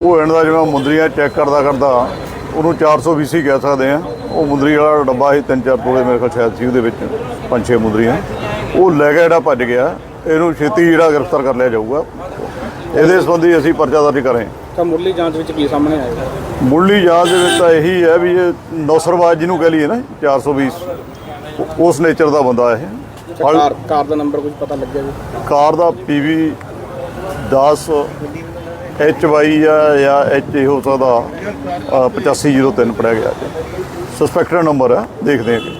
ਉਹ ਐਂਡ ਦਾ ਜਿਵੇਂ ਮੁੰਦਰੀਆਂ ਚੈੱਕ ਕਰਦਾ ਕਰਦਾ ਉਹਨੂੰ 420 ਕਹਿ ਸਕਦੇ ਆ ਉਹ ਮੁੰਦਰੀ ਵਾਲਾ ਡੱਬਾ ਸੀ ਤਿੰਨ ਚਾਰ ਤੋਲੇ ਮੇਰੇ ਕੋਲ ਸ਼ਾਇਦ ਸੀ ਉਹਦੇ ਵਿੱਚ ਪੰਜ ਛੇ ਮੁੰਦਰੀਆਂ। ਉਹ ਲੈ ਗਿਆ ਜਿਹੜਾ ਭੱਜ ਗਿਆ ਇਹਨੂੰ ਛੇਤੀ ਜਿਹੜਾ ਗ੍ਰਿਫਤਾਰ ਕਰ ਲਿਆ ਜਾਊਗਾ। ਇਹਦੇ ਸੰਬੰਧੀ ਅਸੀਂ ਪਰਚਾ ਦਰਜ ਕਰੇ ਤਾਂ ਮੁੱਢਲੀ ਜਾਂਚ ਵਿੱਚ ਕੀ ਸਾਹਮਣੇ ਆਇਆ? ਮੁੱਢਲੀ ਜਾਂਚ ਦੇ ਵਿੱਚ ਤਾਂ ਇਹੀ ਹੈ ਵੀ ਇਹ ਨੌਸਰਵਾਜ ਜਿਹਨੂੰ ਕਹ ਲਈਏ ਨਾ 420 ਉਹ- ਉਸ ਨੇਚਰ ਦਾ ਬੰਦਾ ਇਹ। ਕਾਰ ਦਾ ਨੰਬਰ ਕੁਝ ਪਤਾ ਲੱਗਿਆ ਜੀ? ਕਾਰ ਦਾ ਪੀਵੀ 10 ਐਚ ਵਾਈ ਜਾਂ ਐਚ ਏ ਹੋ ਸਕਦਾ। ਅ, 8503 ਪੜਿਆ ਗਿਆ ਜੀ। ਸਸਪੈਕਟਡ ਨੰਬਰ ਹੈ ਦੇਖਦੇ ਹਾਂ ਕਿ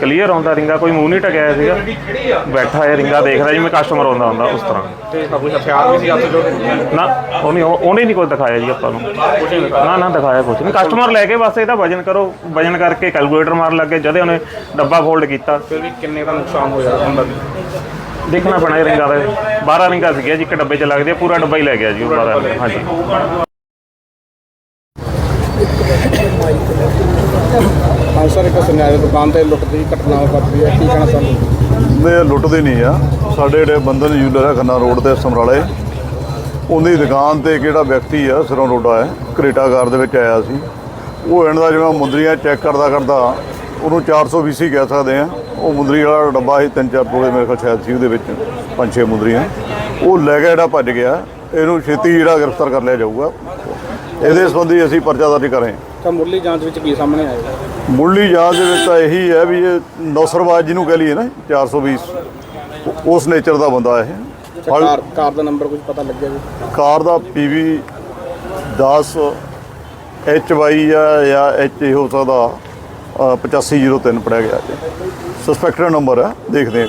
ਕਲੀਅਰ ਆਉਂਦਾ ਰਿੰਗਾ ਕੋਈ ਮੂੰਹ ਨਹੀਂ ਟਕਿਆ ਸੀਗਾ। ਬੈਠਾ ਹੈ ਰਿੰਗਾ ਦੇਖਦਾ ਜਿਵੇਂ ਕਸਟਮਰ ਆਉਂਦਾ ਹੁੰਦਾ ਉਸ ਤਰ੍ਹਾਂ। ਤੇ ਕੋਈ ਹਥਿਆਰ ਵੀ ਸੀ ਹੱਥ ਜੋ ਨਾ ਉਹਨੇ ਉਹਨੇ ਨਹੀਂ ਕੋਈ ਦਿਖਾਇਆ ਜੀ ਆਪਾਂ ਨੂੰ। ਨਾ ਨਾ ਦਿਖਾਇਆ ਕੁਝ ਨਹੀਂ। ਕਸਟਮਰ ਲੈ ਕੇ ਬਸ ਇਹਦਾ ਵਜਨ ਕਰੋ ਵਜਨ ਕਰਕੇ ਕੈਲਕੂਲੇਟਰ ਮਾਰਨ ਲੱਗੇ ਜਦੇ ਉਹਨੇ ਡੱਬਾ ਫੋਲਡ ਕੀਤਾ। ਫਿਰ ਵੀ ਕਿੰਨੇ ਦਾ ਨੁਕਸਾਨ ਹੋਇਆ ਹੁੰਦਾ ਦੇਖਣਾ ਪੈਣਾ ਇਹ ਰਿੰਗਾਂ ਦਾ। 12 ਰਿੰਗਾਂ ਸੀਗੀਆਂ ਜੀ ਇੱਕ ਡੱਬੇ 'ਚ ਲੱਗਦੇ ਆ ਪੂਰਾ ਡੱਬਾ ਹੀ ਲੈ ਗਿਆ ਜੀ ਉਹ 12 ਰਿੰਗਾਂ। ਹਾਂਜੀ। ਹਾਂ ਸਰ, ਇੱਕ ਸੁਨਿਆਰੇ ਦੁਕਾਨ ਤੇ ਲੁੱਟ ਦੀ ਘਟਨਾ ਵਾਪਰੀ ਹੈ। ਕੀ ਕਹਿਣਾ ਸਾਨੂੰ ਨੇ ਲੁੱਟਦੇ ਨਹੀਂ ਆ। ਸਾਡੇ ਜਿਹੜੇ ਬੰਦਨ ਜੂਲਰ ਹੈ, ਖੰਨਾ ਰੋਡ ਤੇ, ਸਮਰਾਲੇ। ਉਹਦੀ ਦੁਕਾਨ ਤੇ ਕਿਹੜਾ ਵਿਅਕਤੀ ਆ, ਸਿਰੋਂ ਰੋਡਾ ਹੈ। ਕਰੇਟਾ ਕਾਰ ਦੇ ਵਿੱਚ ਆਇਆ ਸੀ। ਉਹ ਇਹਨਾਂ ਦਾ ਜਿਵੇਂ ਮੁੰਦਰੀਆਂ ਚੈੱਕ ਕਰਦਾ ਕਰਦਾ, ਉਹਨੂੰ 420 ਕਹਿ ਸਕਦੇ ਆ। ਉਹ ਮੁੰਦਰੀ ਵਾਲਾ ਡੱਬਾ ਸੀ, ਤਿੰਨ ਚਾਰ ਪੂਰੇ ਮੇਰੇ ਕੋਲ ਸ਼ਾਇਦ ਸੀ ਉਹਦੇ ਵਿੱਚ, ਪੰਜ ਛੇ ਮੁੰਦਰੀਆਂ। ਉਹ ਲੈ ਕੇ ਜਿਹੜਾ ਭੱਜ ਗਿਆ, ਇਹਨੂੰ ਛੇਤੀ ਜਿਹੜਾ ਗ੍ਰਿਫਤਾਰ ਕਰ ਲਿਆ ਜਾਊਗਾ। ਇਹਦੇ ਸੰਬੰਧੀ ਅਸੀਂ ਪਰਚਾ ਦਰਜ ਕਰੇ ਤਾਂ ਮੁੱਢਲੀ ਜਾਂਚ ਵਿੱਚ ਕੀ ਸਾਹਮਣੇ ਆਇਆ? ਮੁੱਢਲੀ ਜਾਂਚ ਦੇ ਵਿੱਚ ਤਾਂ ਇਹੀ ਹੈ ਵੀ ਇਹ ਨੌਸਰਵਾਜ ਜਿਹਨੂੰ ਕਹ ਲਈਏ ਨਾ 420 ਉਹ- ਉਸ ਨੇਚਰ ਦਾ ਬੰਦਾ ਇਹ। ਅੱਛਾ, ਕਾਰ ਕਾਰ ਦਾ ਨੰਬਰ ਕੁਝ ਪਤਾ ਲੱਗਿਆ ਜੀ? ਕਾਰ ਦਾ ਪੀਵੀ 10 ਐਚ ਵਾਈ ਆ ਜਾਂ ਐਚ ਏ ਹੋ ਸਕਦਾ ਅ, 8503 ਪੜਿਆ ਗਿਆ ਜੀ। ਸਸਪੈਕਟਡ ਨੰਬਰ ਹੈ ਦੇਖਦੇ ਹਾਂ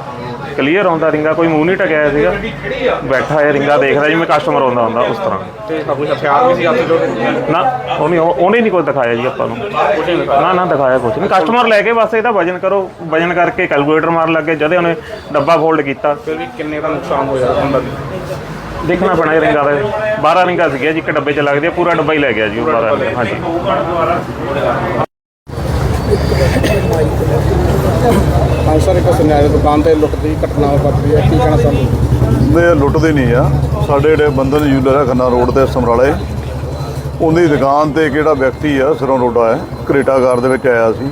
ਕਲੀਅਰ ਆਉਂਦਾ ਰਿੰਗਾ ਕੋਈ ਮੂੰਹ ਨਹੀਂ ਟਕਿਆ ਸੀਗਾ। ਬੈਠਾ ਹੈ ਰਿੰਗਾ ਦੇਖਦਾ ਜਿਵੇਂ ਕਸਟਮਰ ਆਉਂਦਾ ਹੁੰਦਾ ਉਸ ਤਰ੍ਹਾਂ। ਤੇ ਕੋਈ ਹਥਿਆਰ ਵੀ ਸੀ ਹੱਥ ਜੋ ਨਾ ਉਹਨੇ ਉਹਨੇ ਨਹੀਂ ਕੋਈ ਦਿਖਾਇਆ ਜੀ ਆਪਾਂ ਨੂੰ। ਨਾ ਨਾ ਦਿਖਾਇਆ ਕੁਝ ਨਹੀਂ। ਕਸਟਮਰ ਲੈ ਕੇ ਬਸ ਇਹਦਾ ਵਜਨ ਕਰੋ ਵਜਨ ਕਰਕੇ ਕੈਲਕੂਲੇਟਰ ਮਾਰਨ ਲੱਗੇ ਜਦੇ ਉਹਨੇ ਡੱਬਾ ਫੋਲਡ ਕੀਤਾ। ਫਿਰ ਵੀ ਕਿੰਨੇ ਦਾ ਨੁਕਸਾਨ ਹੋਇਆ ਹੁੰਦਾ ਦੇਖਣਾ ਪੈਣਾ ਇਹ ਰਿੰਗਾਂ ਦਾ। 12 ਰਿੰਗਾਂ ਸੀਗੀਆਂ ਜੀ ਇੱਕ ਡੱਬੇ 'ਚ ਲੱਗਦੇ ਪੂਰਾ ਡੱਬਾ ਹੀ ਲੈ ਗਿਆ ਜੀ ਉਹ 12 ਰਿੰਗਾਂ। ਹਾਂਜੀ। ਹਾਂ ਸਰ ਇੱਕ ਸੁਨਿਆਰੇ ਦੁਕਾਨ ਤੇ ਲੁੱਟ ਦੀ ਘਟਨਾ ਵਾਪਰੀ ਹੈ। ਕੀ ਕਹਿਣਾ ਸਾਨੂੰ ਨੇ ਲੁੱਟਦੇ ਨਹੀਂ ਆ। ਸਾਡੇ ਜਿਹੜੇ ਬੰਦਨ ਯੂਲਰ ਹੈ ਖੰਨਾ ਰੋਡ ਤੇ ਸਮਰਾਲੇ। ਉਹਦੀ ਦੁਕਾਨ ਤੇ ਕਿਹੜਾ ਵਿਅਕਤੀ ਆ ਸਿਰੋਂ ਰੋਡਾ ਹੈ। ਕਰੇਟਾ ਕਾਰ ਦੇ ਵਿੱਚ ਆਇਆ ਸੀ।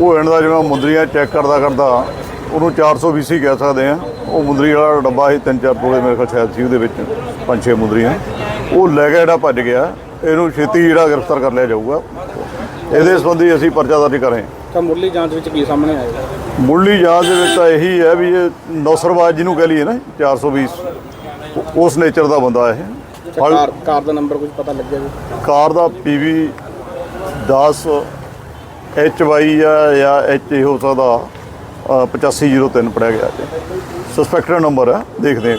ਉਹ ਐਂਡ ਦਾ ਜਿਵੇਂ ਮੁੰਦਰੀਆਂ ਚੈੱਕ ਕਰਦਾ ਕਰਦਾ ਉਹਨੂੰ 420 ਕਹਿ ਸਕਦੇ ਆ। ਉਹ ਮੁੰਦਰੀ ਵਾਲਾ ਡੱਬਾ ਸੀ ਤਿੰਨ ਚਾਰ ਤੋਲੇ ਮੇਰੇ ਕੋਲ ਸ਼ਾਇਦ ਸੀ ਉਹਦੇ ਵਿੱਚ ਪੰਜ ਛੇ ਮੁੰਦਰੀਆਂ। ਉਹ ਲੈ ਗਿਆ ਜਿਹੜਾ ਭੱਜ ਗਿਆ ਇਹਨੂੰ ਛੇਤੀ ਜਿਹੜਾ ਗ੍ਰਿਫਤਾਰ ਕਰ ਲਿਆ ਜਾਊਗਾ। ਇਹਦੇ ਸੰਬੰਧੀ ਅਸੀਂ ਪਰਚਾ ਦਰਜ ਕਰੇ ਤਾਂ ਮੁੱਢਲੀ ਜਾਂਚ ਵਿੱਚ ਕੀ ਸਾਹਮਣੇ ਆਇਆ? ਮੁੱਢਲੀ ਜਾਂਚ ਦੇ ਵਿੱਚ ਤਾਂ ਇਹੀ ਹੈ ਵੀ ਇਹ ਨੌਸਰਵਾਜ ਜਿਹਨੂੰ ਕਹ ਲਈਏ ਨਾ 420 ਉਹ- ਉਸ ਨੇਚਰ ਦਾ ਬੰਦਾ ਇਹ। ਕਾਰ ਕਾਰ ਦਾ ਨੰਬਰ ਕੁਝ ਪਤਾ ਲੱਗਿਆ ਜੀ? ਕਾਰ ਦਾ ਪੀਵੀ 10 ਐਚ ਵਾਈ ਆ ਜਾਂ ਐਚ ਹੋ ਸਕਦਾ ਅ, 8503 ਪੜਿਆ ਗਿਆ ਜੀ। ਸਸਪੈਕਟਡ ਨੰਬਰ ਹੈ ਦੇਖਦੇ ਹਾਂ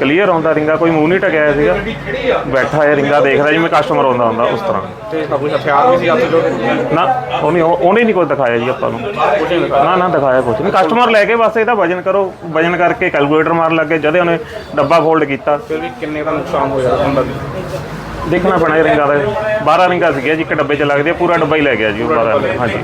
ਕਲੀਅਰ ਆਉਂਦਾ ਰਿੰਗਾ ਕੋਈ ਮੂੰਹ ਨਹੀਂ ਟਕਿਆ ਸੀਗਾ। ਬੈਠਾ ਹੈ ਰਿੰਗਾ ਦੇਖਦਾ ਜਿਵੇਂ ਕਸਟਮਰ ਆਉਂਦਾ ਹੁੰਦਾ ਉਸ ਤਰ੍ਹਾਂ। ਤੇ ਕੋਈ ਹਥਿਆਰ ਵੀ ਸੀ ਹੱਥ ਜੋ ਨਾ ਉਹਨੇ ਉਹਨੇ ਨਹੀਂ ਕੋਈ ਦਿਖਾਇਆ ਜੀ ਆਪਾਂ ਨੂੰ। ਨਾ ਨਾ ਦਿਖਾਇਆ ਕੁਝ ਨਹੀਂ। ਕਸਟਮਰ ਲੈ ਕੇ ਬਸ ਇਹਦਾ ਵਜਨ ਕਰੋ ਵਜਨ ਕਰਕੇ ਕੈਲਕੂਲੇਟਰ ਮਾਰਨ ਲੱਗੇ ਜਦੇ ਉਹਨੇ ਡੱਬਾ ਫੋਲਡ ਕੀਤਾ। ਫਿਰ ਵੀ ਕਿੰਨੇ ਦਾ ਨੁਕਸਾਨ ਹੋਇਆ ਹੁੰਦਾ ਦੇਖਣਾ ਪੈਣਾ ਰਿੰਗਾਂ ਦਾ। 12 ਰਿੰਗਾਂ ਸੀਗੀਆਂ ਜੀ ਇੱਕ ਡੱਬੇ 'ਚ ਲੱਗਦੇ ਪੂਰਾ ਡੱਬਾ ਹੀ ਲੈ ਗਿਆ ਜੀ ਉਹ 12 ਹਾਂਜੀ।